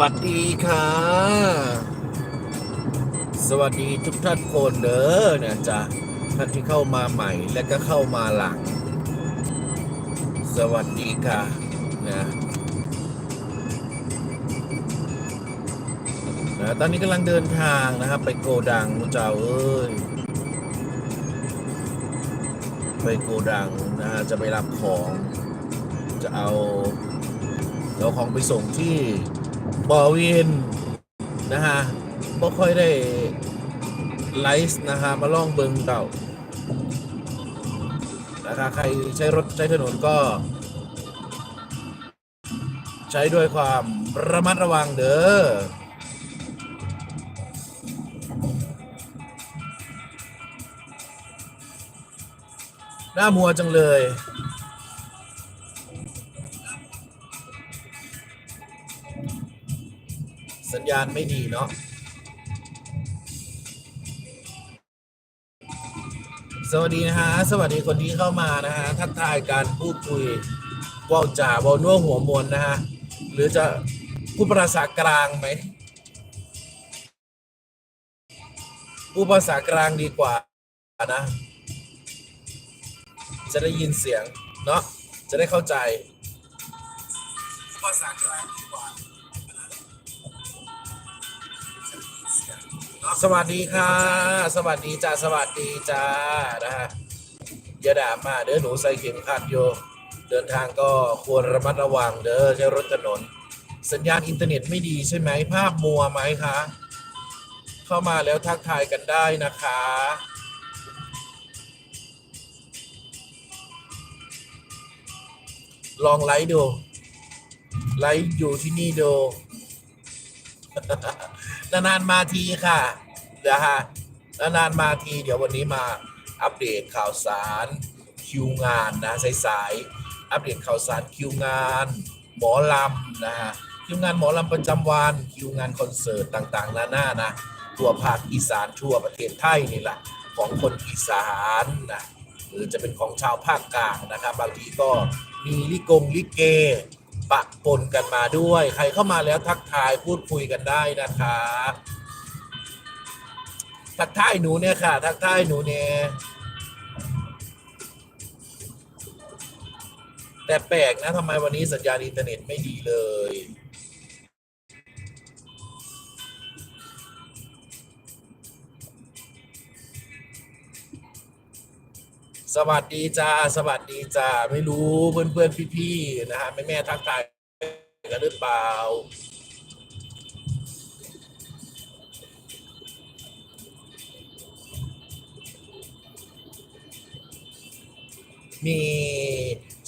วัสดีค่ะ สวัสดีทุกท่านคนเด้อเนี่ยจ้ะท่านที่เข้ามาใหม่และก็เข้ามาหลัง สวัสดีค่ะนะนะตอนนี้กำลังเดินทางนะครับ ไปโกดังคุณเจ้าเอ้ยไปโกดังนะฮะจะไปรับของจะเอาเอาของไปส่งที่ บอวินนะฮะบ่ค่อยได้ไลฟ์นะฮะมาล่องเบิงเต่านะคะใครใช้รถใช้ถนนก็ ใช้ด้วยความระมัดระวังเด้อหน้ามัวจังเลย ญาณไม่ดีเนาะสวัสดีนะฮะสวัสดีคนที่เข้ามานะฮะทักทายการพูดคุยว่าจ่าเวานัวหัวมวลนะฮะหรือจะพูดภาษากลางไหมพูดภาษากลางดีกว่านะ จะได้ยินเสียงเนาะจะได้เข้าใจภาษากลาง สวัสดีค่ะ สวัสดีจ้าสวัสดีจ้านะฮะอย่าด่ามาเด้อหนูใส่เข็มขัดโยเดินทางก็ควรระมัดระวังเด้อใช้รถถนน สัญญาณอินเทอร์เน็ตไม่ดีใช่ไหมภาพมัวไหมคะ เข้ามาแล้วทักทายกันได้นะคะลองไลฟ์ดู ไลฟ์อยู่ที่นี่ดู นานๆมาทีค่ะนะฮะนานๆมาทีเดี๋ยววันนี้มาอัปเดตข่าวสารคิวงานนะสายๆอัปเดตข่าวสารคิวงาน หมอลำนะฮะคิวงานหมอลำประจำวันคิวงานคอนเสิร์ตต่างๆนานานะทั่วภาคอีสานทั่วประเทศไทยนี่แหละของคนอีสานนะหรือจะเป็นของชาวภาคกลางนะครับบางทีก็มีลิกงลิเก ปะปนกันมาด้วย ใครเข้ามาแล้วทักทายพูดคุยกันได้นะคะ ทักทายหนูเนี่ยค่ะ ทักทายหนูเนี่ยแต่แปลกนะทำไมวันนี้สัญญาณอินเทอร์เน็ตไม่ดีเลย สวัสดีจ้าสวัสดีจ้าไม่รู้เพื่อนเพื่อนพี่ๆนะฮะแม่แม่ทักทายกันหรือเปล่า มี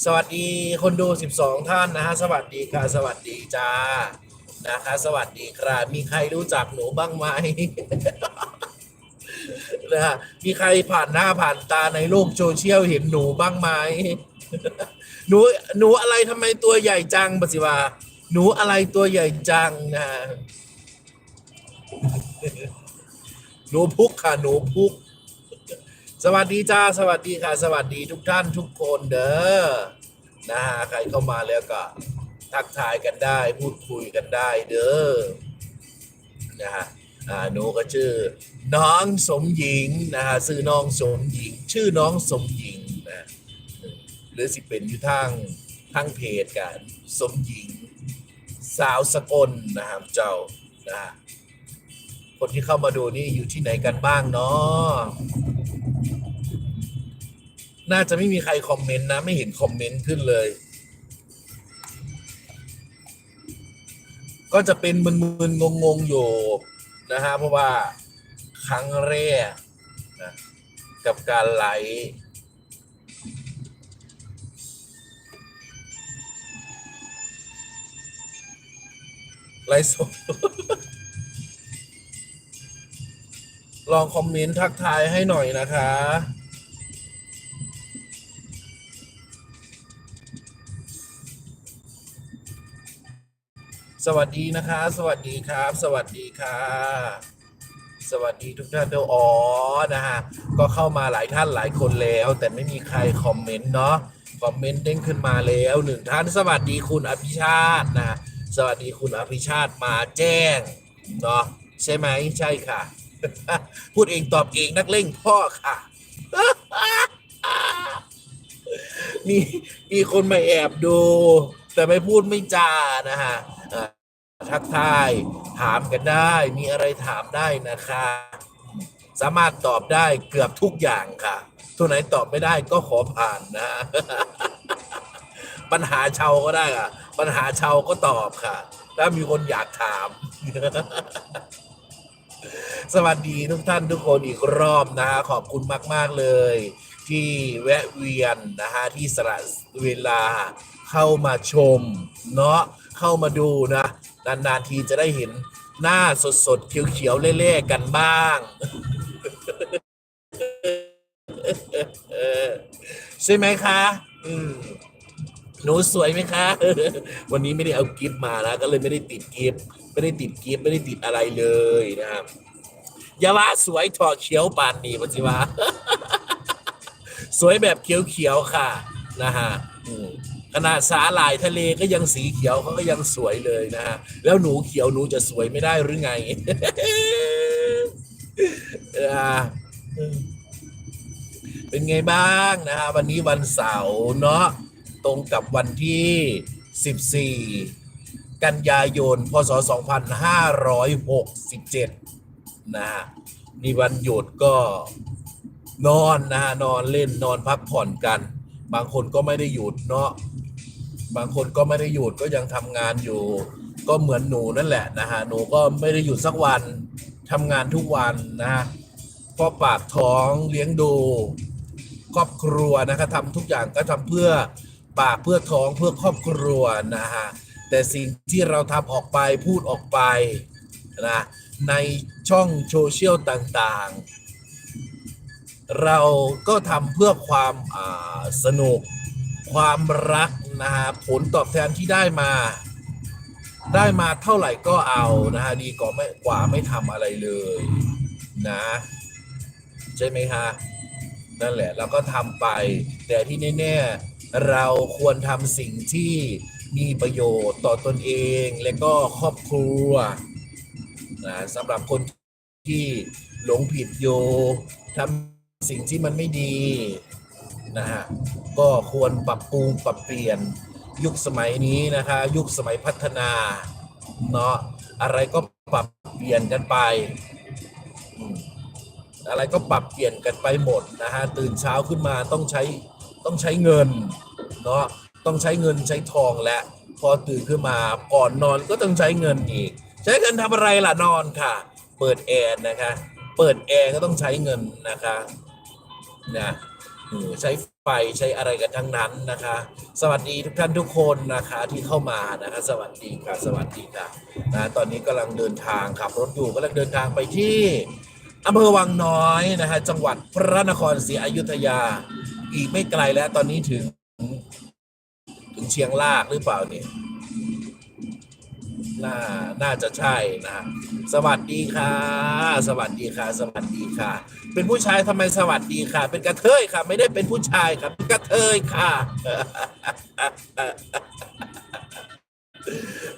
สวัสดีคนดู 12 ท่านนะฮะสวัสดีค่ะ สวัสดีจ้านะคะ สวัสดีครับมีใครรู้จักหนูบ้างไหม นะฮะมีใครผ่านหน้าผ่านตาในโลกโซเชียลเห็นหนูบ้างไหมหนูหนูอะไรทำไมตัวใหญ่จังปสิวาหนูอะไรตัวใหญ่จังนะหนูพุกค่ะหนูพุก สวัสดีจ้าสวัสดีค่ะ สวัสดีทุกท่านทุกคนเด้อนะฮะใครเข้ามาแล้วก็ ทักทายกันได้ พูดคุยกันได้เด้อนะฮะหนูก็ชื่อ น้องสมหญิงนะฮะชื่อน้องสมหญิง ชื่อน้องสมหญิงนะหรือสิเป็นอยู่ทางทางเพจกันสมหญิง สาวสกลนะครับเจ้านะฮะคนที่เข้ามาดูนี่อยู่ที่ไหนกันบ้างเนาะน่าจะไม่มีใครคอมเมนต์นะ ไม่เห็นคอมเมนต์ขึ้นเลย ก็จะเป็นมึนๆงงๆอยู่นะฮะเพราะว่า ครั้งแรกนะกับการไลฟ์ไลฟ์สดลองคอมเมนต์ทักทายให้หน่อยนะคะ สวัสดีนะคะ สวัสดีครับ สวัสดีค่ะ สวัสดีทุกท่านด้วยอ๋อนะฮะก็เข้ามาหลายท่านหลายคนแล้ว แต่ไม่มีใครคอมเมนต์เนาะคอมเมนต์เด้งขึ้นมาแล้วหนึ่งท่านสวัสดีคุณอภิชาตินะสวัสดีคุณอภิชาติมาแจ้งเนาะใช่ไหมใช่ค่ะ พูดเองตอบเองนักเล่งพ่อค่ะมีมีคนมาแอบดู แต่ไม่พูดไม่จานะฮะ ทักทายถามกันได้ มีอะไรถามได้นะคะ สามารถตอบได้เกือบทุกอย่างค่ะ ตัวไหนตอบไม่ได้ก็ขอผ่านนะ ปัญหาชาวก็ได้ค่ะ ปัญหาชาวก็ตอบค่ะ ถ้ามีคนอยากถาม สวัสดีทุกท่านทุกคนอีกรอบนะฮะขอบคุณมาก ๆ เลย ที่แวะเวียนนะฮะที่สละเวลาเข้ามาชม เนาะเข้ามาดูนะ นานๆทีจะได้เห็นหน้าสดๆเขียวๆเล่ๆกันบ้าง ใช่ไหมคะอืมหนูสวยไหมคะ วันนี้ไม่ได้เอากิฟต์มานะก็เลยไม่ได้ติดกิฟต์ไม่ได้ติดกิฟต์ไม่ได้ติดอะไรเลยนะครับยาว่าสวยถอดเขียวปานนี่ปัจจิวะสวยแบบเขียวๆค่ะนะฮะอื ขนาดสาหร่ายทะเลก็ยังสีเขียวเขาก็ยังสวยเลยนะฮะแล้วหนูเขียวหนูจะสวยไม่ได้หรือไงเออเป็นไงบ้างนะฮะวันนี้วันเสาร์เนาะตรงกับวันที่ 14 กันยายน พศ 2567 นะฮะนี่วันหยุดก็นอนนะฮะนอนเล่นนอนพักผ่อนกัน บางคนก็ไม่ได้หยุดเนาะ บางคนก็ไม่ได้หยุดก็ยังทำงานอยู่ ก็เหมือนหนูนั่นแหละนะฮะหนูก็ไม่ได้หยุดสักวันทำงานทุกวันนะฮะเพราะปากท้องเลี้ยงดู ครอบครัวนะครับทำทุกอย่างก็ทำเพื่อปากเพื่อท้องเพื่อครอบครัวนะฮะแต่สิ่งที่เราทำออกไปพูดออกไปนะในช่องโซเชียลต่างๆ เราก็ทำเพื่อความสนุก ความรัก นะฮะผลตอบแทนที่ได้มา ได้มาเท่าไหร่ก็เอานะฮะดีกว่าไม่กว่าไม่ทำอะไรเลยนะ ใช่ไหมฮะนั่นแหละเราก็ทำไป แต่ที่แน่ๆเราควรทำสิ่งที่มีประโยชน์ต่อตนเองและก็ครอบครัวนะสำหรับคนที่หลงผิดโยทำสิ่งที่มันไม่ดี นะฮะก็ควรปรับปรุงปรับเปลี่ยนยุคสมัยนี้นะคะ ยุคสมัยพัฒนาเนาะอะไรก็ปรับเปลี่ยนกันไป อะไรก็ปรับเปลี่ยนกันไปหมดนะฮะตื่นเช้าขึ้นมาต้องใช้ต้องใช้เงินเนาะต้องใช้เงินใช้ทองและ พอตื่นขึ้นมาก่อนนอนก็ต้องใช้เงินอีก ใช้เงินทำอะไรล่ะนอนค่ะ เปิดแอร์นะคะ เปิดแอร์ก็ต้องใช้เงินนะคะนะ ใช้ไฟใช้อะไรกันทั้งนั้นนะคะ สวัสดีทุกท่านทุกคนนะคะที่เข้ามานะคะ สวัสดีค่ะสวัสดีค่ะนะตอนนี้กำลังเดินทางขับรถอยู่กำลังเดินทางไปที่อำเภอวังน้อยนะฮะจังหวัดพระนครศรีอยุธยา อีกไม่ไกลแล้วตอนนี้ถึง ถึงเชียงรากหรือเปล่าเนี่ย น่าน่าจะใช่นะสวัสดีค่ะ สวัสดีค่ะ สวัสดีค่ะ เป็นผู้ชายทำไมสวัสดีค่ะ เป็นกระเทยค่ะ ไม่ได้เป็นผู้ชายครับเป็นกระเทยค่ะ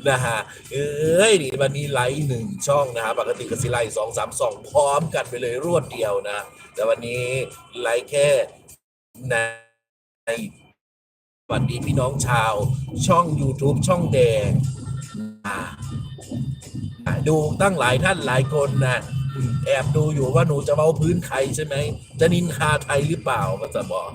นะฮะเอ้ยนี่วันนี้ไลฟ์หนึ่งช่องนะฮะปกติก็สิไลฟ์สองสามสองพร้อมกันไปเลยรวดเดียวนะ แต่วันนี้ไลฟ์แค่ในสวัสดีพี่น้องชาว ช่อง YouTube ช่องแดง ดูตั้งหลายท่านหลายคนนะแอบดูอยู่ว่าหนูจะเมาพื้นใครใช่ไหม จะนินคาไทยหรือเปล่าก็จะบอก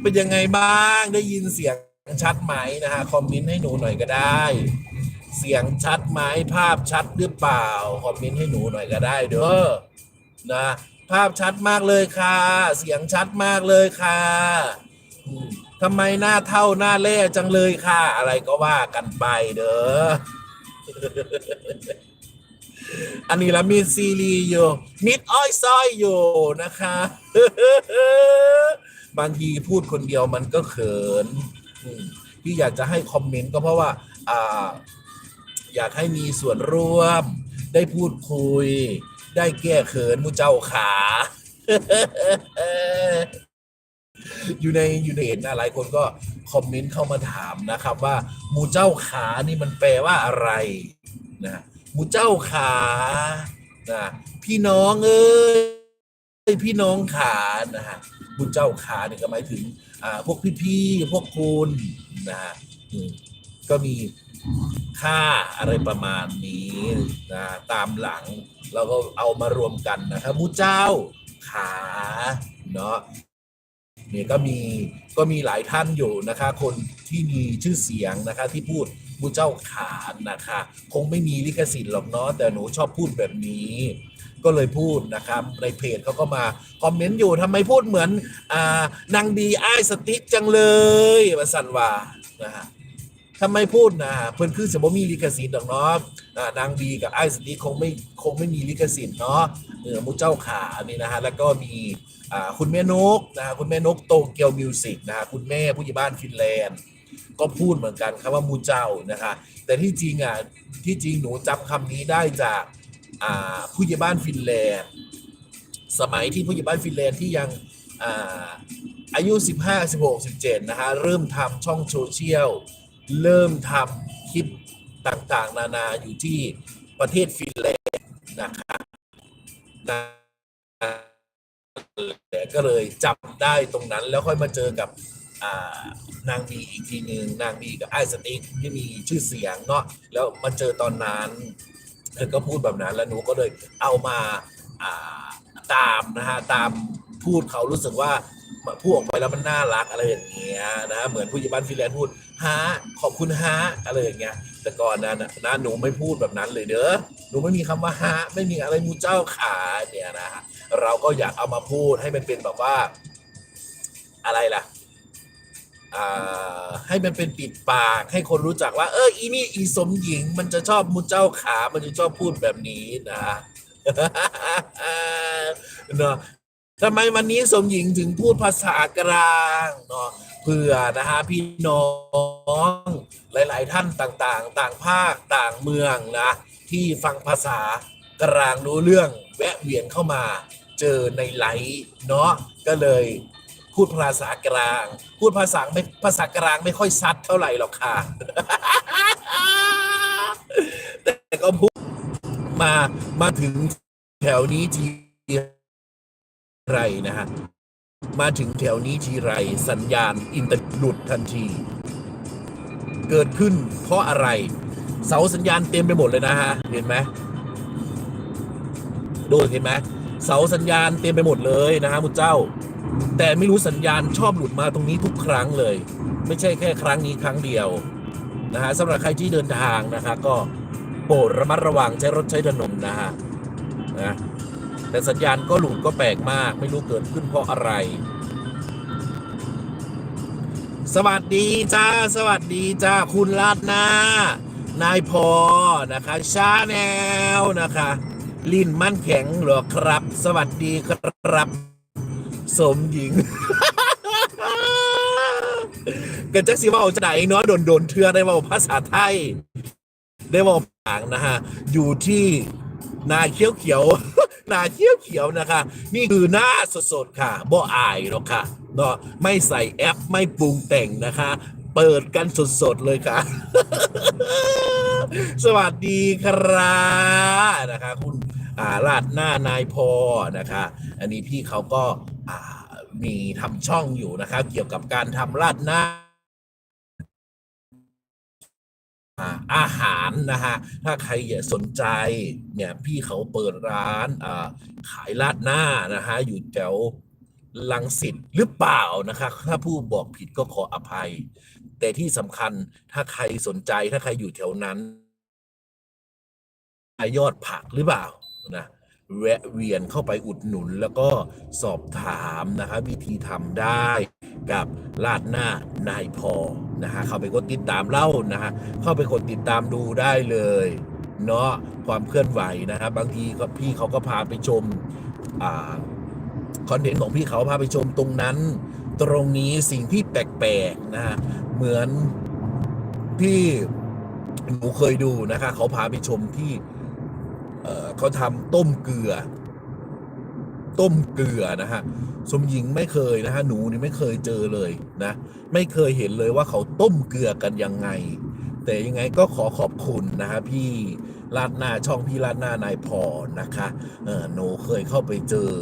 เป็นยังไงบ้างได้ยินเสียงชัดไหมนะฮะคอมเมนต์ให้หนูหน่อยก็ได้ เสียงชัดไหมภาพชัดหรือเปล่าคอมเมนต์ให้หนูหน่อยก็ได้เด้อนะภาพชัดมากเลยค่ะ เสียงชัดมากเลยค่ะ ทำไมหน้าเท่าหน้าเล่จังเลยค่ะ อะไรก็ว่ากันไปเด้อ อันนี้ละมีซีรีส์อยู่มิดอ้อยซอยอยู่นะคะ บางทีพูดคนเดียวมันก็เขินอืมที่อยากจะให้คอมเมนต์ก็เพราะว่า อ่า อยากให้มีส่วนร่วม ได้พูดคุย ได้แก้เขินมูเจ้าขา อยู่ในอยู่ในเห็นนะหลายคนก็คอมเมนต์เข้ามาถามนะครับว่ามูเจ้าขานี่มันแปลว่าอะไรนะมูเจ้าขานะพี่น้องเอ้ยพี่น้องขานะฮะมูเจ้าขาเนี่ยก็หมายถึงอ่าพวกพี่ๆพวกคุณนะฮะก็มีค่าอะไรประมาณนี้นะตามหลังเราก็เอามารวมกันนะครับมูเจ้าขาเนาะ เนี่ยก็มีก็มีหลายท่านอยู่นะคะคนที่มีชื่อเสียงนะคะที่พูดมูเจ้าขานนะคะ คงไม่มีลิขสิทธิ์หรอกเนาะแต่หนูชอบพูดแบบนี้ ก็เลยพูดนะครับในเพจเขาก็มาคอมเมนต์อยู่ทำไมพูดเหมือนอ่านางดีไอ้สติ๊กจังเลยมาสันว่านะฮะทำไมพูดนะเพื่อนคือสมมติมีลิขสิทธิ์หรอกเนาะ อ่านางดีกับไอ้ายสติ๊กคงไม่คงไม่มีลิขสิทธิ์เนาะเออมูเจ้าขานี่นะฮะแล้วก็มีคุณแม่นกนะฮะคุณแม่นกโตเกียวมิวสิกนะฮะคุณแม่ผู้ใหญ่บ้านฟินแลนด์ก็พูดเหมือนกันครับว่ามูเจ้านะคะแต่ที่จริงอะที่จริงหนูจำคำนี้ได้จากผู้ใหญ่บ้านฟินแลนด์สมัยที่ผู้ใหญ่บ้านฟินแลนด์ที่ยังอาอายุ 15 16 17 นะฮะเริ่มทำช่องโซเชียลเริ่มทำคลิป ต่างๆ นานาอยู่ที่ประเทศฟินแลนด์นะคะนะก็เลยจำได้ตรงนั้นแล้วค่อยมาเจอกับานางบีอีกทีหนึ่งนางบีกับไอ้สติกที่มีชื่อเสียงเนาะแล้วมาเจอตอนนั้นเธอก็พูดแบบนั้นแล้วหนูก็เลยเอามาาตามนะฮะตามพูดเขารู้สึกว่าพูดออกไปแล้วมันน่ารักอะไรอย่างเงี้ยนะเหมือนผู้ใหญ่บ้านฟินแลนด์พูด ฮะขอบคุณฮะอะไรอย่างเงี้ย แต่ก่อนนั้นนะนหนูไม่พูดแบบนั้นเลยเด้อหนูไม่มีคำว่าฮะไม่มีอะไรมูเจ้าขาเนี่ยนะฮะเราก็อยากเอามาพูดให้มันเป็นแบบว่า อะไรล่ะอ่าให้มันเป็นปิดปากให้คนรู้จักว่า เอออีนี่อีสมหญิง มันจะชอบมูเจ้าขา มันจะชอบพูดแบบนี้นะเนาะทำไมวันนี้สมหญิงถึงพูดภาษากลางเนาะ เพื่อนะฮะพี่น้องหลาย ๆ ท่านต่างๆ ต่างภาคต่างเมืองนะที่ฟังภาษากลางรู้เรื่องแวะเวียนเข้ามาเจอในไลฟ์เนาะก็เลยพูดภาษากลาง พูดภาษาไม่ภาษากลางไม่ค่อยซัดเท่าไหร่หรอกค่ะ แต่ก็พูดมามาถึงแถวนี้ทีไรนะฮะ มาถึงแถวนี้ทีไรสัญญาณอินเตอร์หลุดทันที เกิดขึ้นเพราะอะไร เสาสัญญาณเต็มไปหมดเลยนะฮะ เห็นไหมดูเห็นไหมเสาสัญญาณเต็มไปหมดเลยนะฮะมุเจ้า แต่ไม่รู้สัญญาณชอบหลุดมาตรงนี้ทุกครั้งเลย ไม่ใช่แค่ครั้งนี้ครั้งเดียวนะฮะสำหรับใครที่เดินทางนะคะก็โปรดระมัดระวังใช้รถใช้ถนนนะฮะนะ แต่สัญญาณก็หลุดก็แปลกมาก ไม่รู้เกิดขึ้นเพราะอะไร สวัสดีจ้า สวัสดีจ้า คุณลาดหน้านายพอนะคะชาแนลนะคะ ลินมั่นแข็งหรอครับ สวัสดีครับ สมหญิงกันจักสิว่าเอาจะไหนเนาะโดนโดนเทือได้เว่าภาษาไทย ได้เว่าปางนะฮะ อยู่ที่ หน้าเขียวเขียวๆนาเขียวเขียวนะคะ นี่คือหน้าสดๆค่ะบ่อายหรอกค่ะเนาะไม่ใส่แอปไม่ปรุงแต่งนะคะ เปิดกันสดๆเลยค่ะ สวัสดีครับนะคะ คุณอาลาดหน้านายพอนะคะ อันนี้พี่เขาก็มีทำช่องอยู่นะครับเกี่ยวกับการทำลาดหน้า อาหารนะฮะ ถ้าใครสนใจเนี่ยพี่เขาเปิดร้านาขายลาดหน้านะฮะ อยู่แถวลังสิตหรือเปล่านะคะถ้าผู้บอกผิดก็ขออภัย แต่ที่สำคัญถ้าใครสนใจถ้าใครอยู่แถวนั้นยอดผักหรือเปล่านะ แวะเวียนเข้าไปอุดหนุน แล้วก็สอบถามนะคะวิธีทำได้กับลาดหน้านายพอนะฮะเข้าไปกดติดตามเล่านะฮะเข้าไปกดติดตามดูได้เลยเนาะความเคลื่อนไหวนะครับบางทีก็พี่เขาก็พาไปชมอ่าคอนเทนต์ของพี่เขาพาไปชมตรงนั้น ตรงนี้สิ่งที่แปลกๆนะฮะเหมือนที่หนูเคยดูนะคะเขาพาไปชมที่ เขาทำต้มเกลือ ต้มเกลือนะฮะสมหญิงไม่เคยนะฮะหนูนี่ไม่เคยเจอเลยนะ ไม่เคยเห็นเลยว่าเขาต้มเกลือกันยังไง แต่ยังไงก็ขอขอบคุณนะฮะพี่ลาดหน้าช่องพี่ลาดหน้านายพรนะคะเออหนูเคยเข้าไปเจอ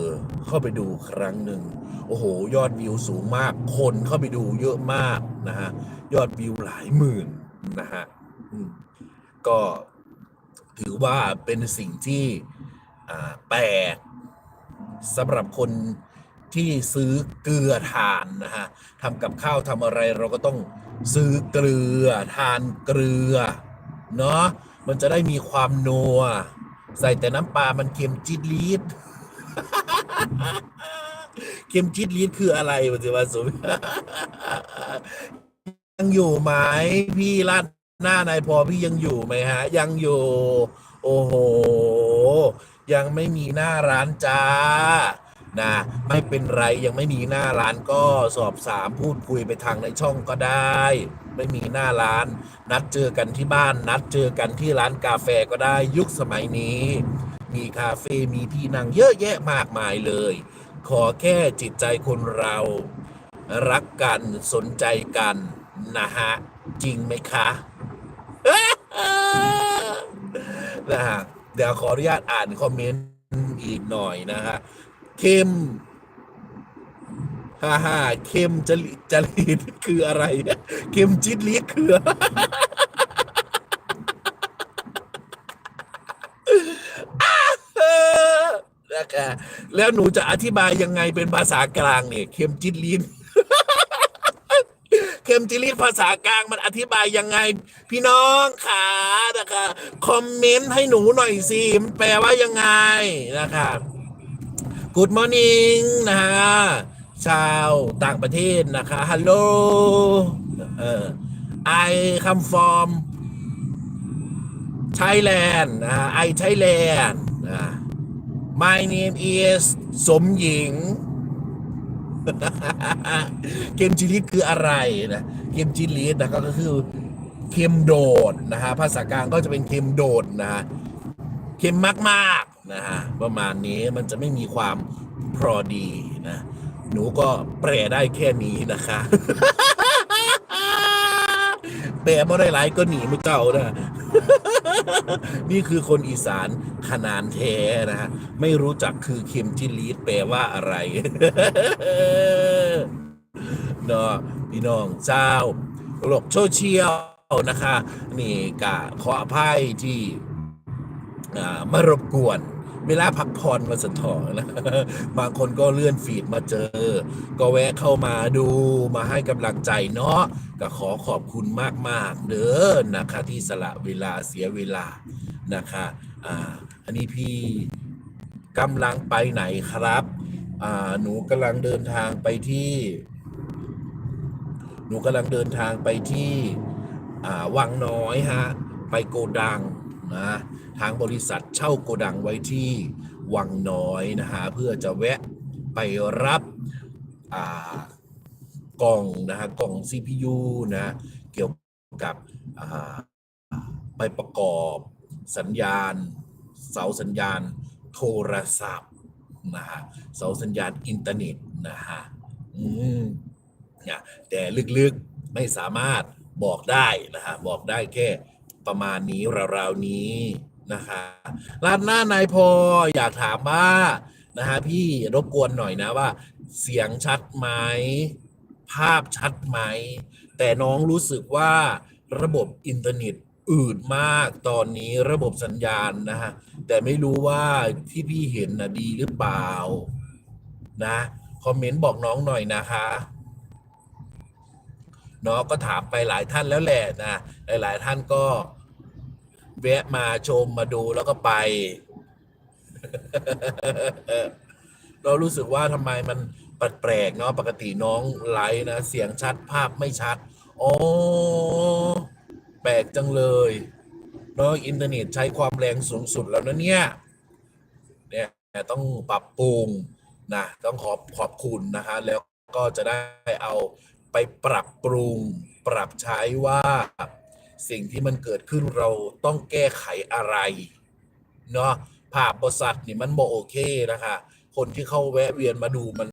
เข้าไปดูครั้งหนึ่งโอ้โห ยอดวิวสูงมาก คนเข้าไปดูเยอะมากนะฮะยอดวิวหลายหมื่นนะฮะก็ ถือว่าเป็นสิ่งที่แปลกสำหรับคนที่ซื้อเกลือทานนะฮะทำกับข้าวทำอะไรเราก็ต้องซื้อเกลือทานเกลือเนาะมันจะได้มีความนัว ใส่แต่น้ำปลามันเค็มจิดลีดเค็มจิดลีดคืออะไรปัจจุบันสุยังอยู่ไหมพี่ลาด หน้านายพอพี่ยังอยู่ไหมฮะ ยังอยู่ โอ้โห ยังไม่มีหน้าร้านจ้านะไม่เป็นไรยังไม่มีหน้าร้านก็สอบสามพูดคุยไปทางในช่องก็ได้ ไม่มีหน้าร้าน นัดเจอกันที่บ้าน นัดเจอกันที่ร้านกาแฟก็ได้ยุคสมัยนี้ มีคาเฟ่มีที่นั่งเยอะแยะมากมายเลย ขอแค่จิตใจคนเรา รักกันสนใจกันนะฮะ จริงไหมคะ นะฮะเดี๋ยวขออนุญาตอ่านคอมเมนต์อีกหน่อยนะฮะเข้มฮ่าฮ่าเข้มจริจริตคืออะไรเข้มจิตลีคือนะคะแล้วหนูจะอธิบายยังไงเป็นภาษากลางเนี่ยเข้มจิตลี เข้มจิลีดภาษากลางมันอธิบายยังไง พี่น้องขานะคะคอมเมนต์ให้หนูหน่อยสิมันแปลว่ายังไงนะคะ Good morning นะฮะชาวต่างประเทศนะคะ Hello เออ I come from Thailand นะฮะ I Thailand นะ My name is สมหญิง เกมจิลิตคืออะไรนะเกมจิลิตนะก็คือเค็มโดดนะฮะภาษากลางก็จะเป็นเค็มโดดนะฮะเค็มมากๆนะฮะประมาณนี้มันจะไม่มีความพอดีนะหนูก็แปลได้แค่นี้นะคะแปลบ่ได้หลายก็หนีมือเก่านะ นี่คือคนอีสานขนานเทนะฮะไม่รู้จักคือเค็มจิลีดแปลว่าอะไรเนาะพี่น้องเจ้าโลกโซเชียลนะคะ นี่กะขออภัยที่มารบกวน เวลาพักผ่อนมาสะทอนนะบางคนก็เลื่อนฟีดมาเจอ ก็แวะเข้ามาดูมาให้กำลังใจเนาะก็ขอขอบคุณมาก ๆ เด้อนะคะที่สละเวลาเสียเวลานะคะอ่าอันนี้พี่กำลังไปไหนครับอ่าหนูกำลังเดินทางไปที่ หนูกำลังเดินทางไปที่อ่าวังน้อยฮะ ไปโกดัง นะทางบริษัทเช่าโกดังไว้ที่วังน้อยนะฮะเพื่อจะแวะไปรับกล่องนะฮะกล่อง CPU นะเกี่ยวกับไปประกอบสัญญาณ เสาสัญญาณโทรศัพท์นะฮะเสาสัญญาณอินเทอร์เน็ตนะฮะอืมเนี่ยแต่ลึกๆไม่สามารถบอกได้นะฮะบอกได้แค่ ประมาณนี้ราวๆนี้นะคะร้านหน้านายพออยากถามว่านะฮะพี่รบกวนหน่อยนะว่า เสียงชัดไหมภาพชัดไหม แต่น้องรู้สึกว่าระบบอินเทอร์เน็ตอืดมากตอนนี้ระบบสัญญาณนะฮะแต่ไม่รู้ว่าที่พี่เห็นนะดีหรือเปล่านะคอมเมนต์บอกน้องหน่อยนะคะเนาะก็ถามไปหลายท่านแล้วแหละนะหลาย ๆ ท่านก็ แวะมาชมมาดูแล้วก็ไป เรารู้สึกว่าทำไมมันแปลกเนาะปกติน้องไลฟ์นะเสียงชัดภาพไม่ชัดอ๋อแปลกจังเลยเนาะอินเทอร์เน็ตใช้ความแรงสูงสุดแล้วนะเนี่ยเนี่ยต้องปรับปรุงนะต้องขอบขอบคุณนะฮะแล้วก็จะได้เอาไปปรับปรุงปรับใช้ว่า สิ่งที่มันเกิดขึ้นเราต้องแก้ไขอะไรเนาะภาพบริษัทนี่มันโมโอเคนะคะ คนที่เข้าแวะเวียนมาดูมัน